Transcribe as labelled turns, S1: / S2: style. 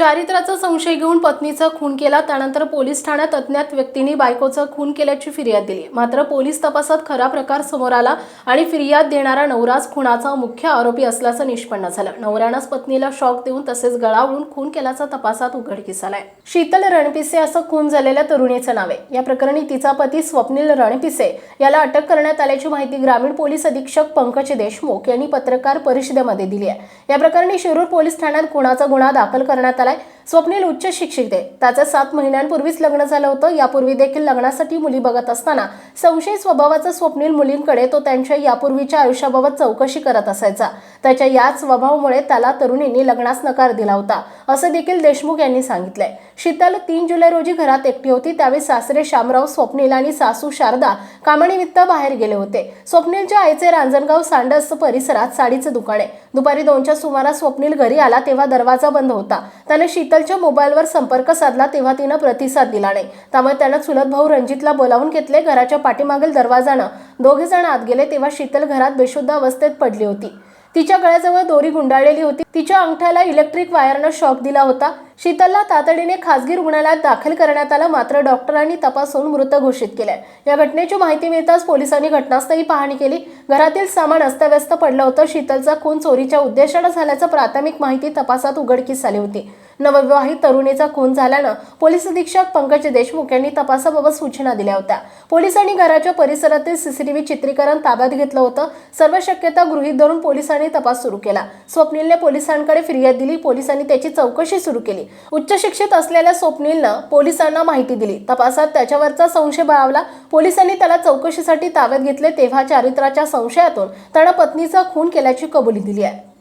S1: चारित्र्याचा संशय घेऊन पत्नीचा खून केला त्यानंतर पोलीस ठाण्यात अज्ञात व्यक्तींनी बायकोचा खून केल्याची फिर्याद दिली. मात्र पोलीस तपासात खरा प्रकार समोर आला आणि फिर्याद देणारा नवराज खुनाचा मुख्य आरोपी असल्याचं निष्पन्न झालं. नवऱ्यानंच पत्नीला शॉक देऊन तसेच गळावळून खून केल्याचा तपासात उघडकीस आलाय. शीतल रणपिसे असं खून झालेल्या तरुणीचं नाव आहे. या प्रकरणी तिचा पती स्वप्नील रणपिसे याला अटक करण्यात आल्याची माहिती ग्रामीण पोलीस अधीक्षक पंकज देशमुख यांनी पत्रकार परिषदेमध्ये दिली आहे. या प्रकरणी शिरूर पोलीस ठाण्यात खुनाचा गुन्हा दाखल करण्यात आला आहे. स्वप्नील उच्च शिक्षित आहे. त्याचं सात महिन्यांपूर्वीच लग्न झालं होतं. यापूर्वी देखील लग्नासाठी मुली बघत असताना संशय स्वभावाचा स्वप्नील मुलींकडे तो त्यांच्या यापूर्वीच्या आयुष्याबाबत चौकशी करत असायचा. त्याच्या याच स्वभावामुळे त्याला तरुणींनी लग्नास नकार दिला होता. असं देखील देशमुख यांनी सांगितलंय. शीतल तीन जुलै रोजी घरात एकटी होती. त्यावेळी सासरे शामराव स्वप्नील आणि सासू शारदा कामानिमित्त बाहेर गेले होते. स्वप्नीलच्या आईचे रांजणगाव सांडस परिसरात साडीचं दुकान आहे. दुपारी दोनच्या सुमारास स्वप्नील घरी आला तेव्हा दरवाजा बंद होता. त्याने शीतलच्या मोबाईलवर संपर्क साधला तेव्हा तिनं प्रतिसाद दिला नाही. त्यामुळे त्यानं चुलत भाऊ रणजितला बोलावून घेतले. घराच्या पाठीमागील दरवाजानं दोघे जण आत गेले तेव्हा शीतल घरात बेशुद्ध अवस्थेत पडली होती. तिच्या गळ्याजवळ दोरी गुंडाळलेली होती. तिच्या अंगठ्याला इलेक्ट्रिक वायरनं शॉक दिला होता. शीतलला तातडीने खासगी रुग्णालयात दाखल करण्यात आलं. मात्र डॉक्टरांनी तपासून मृत घोषित केलंय. या घटनेची माहिती मिळताच पोलिसांनी घटनास्थळी पाहणी केली. घरातील सामान अस्तव्यस्त पडलं होतं. शीतलचा खून चोरीच्या उद्देशानं झाल्याचं प्राथमिक माहिती तपासात उघडकीस आली होती. नवविवाहित तरुणीचा खून झाल्यानं पोलीस अधीक्षक पंकज देशमुख यांनी तपासाबाबत सूचना दिल्या होत्या. पोलिसांनी घराच्या परिसरातील सीसीटीव्ही चित्रीकरण ताब्यात घेतलं होतं. सर्व शक्यता गृहीत धरून पोलिसांनी तपास सुरू केला. स्वप्नीलने पोलिसांकडे फिर्याद दिली. पोलिसांनी त्याची चौकशी सुरू केली. उच्च शिक्षित असलेल्या स्वप्नीलनं पोलिसांना माहिती दिली. तपासात त्याच्यावरचा संशय बळावला. पोलिसांनी त्याला चौकशीसाठी ताब्यात घेतले तेव्हा चारित्र्याच्या संशयातून त्यानं पत्नीचा खून केल्याची कबुली दिली आहे.